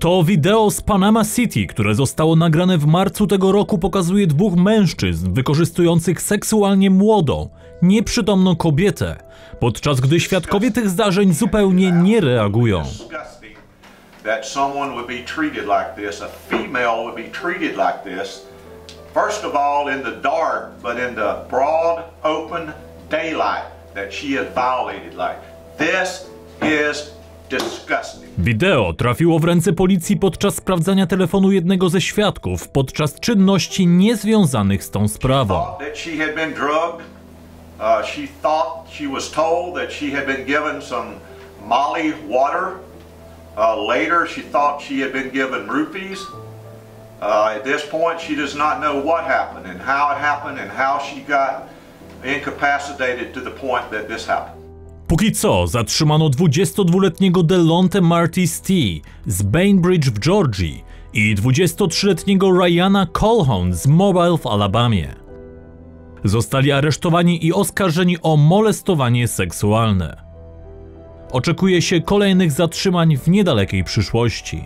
To wideo z Panama City, które zostało nagrane w marcu tego roku, pokazuje dwóch mężczyzn wykorzystujących seksualnie młodą, nieprzytomną kobietę, podczas gdy świadkowie tych zdarzeń zupełnie nie reagują. First of all, in the dark, but in the broad, open daylight, that she is violated like. This is. Wideo trafiło w ręce policji podczas sprawdzania telefonu jednego ze świadków podczas czynności niezwiązanych z tą sprawą. Uh. Uh, at this point, she does not know what happened and how it happened and how she got incapacitated to the point that this happened. Póki co zatrzymano 22-letniego Delonte Martis T z Bainbridge w Georgii i 23-letniego Ryana Colhoun z Mobile w Alabamie. Zostali aresztowani i oskarżeni o molestowanie seksualne. Oczekuje się kolejnych zatrzymań w niedalekiej przyszłości.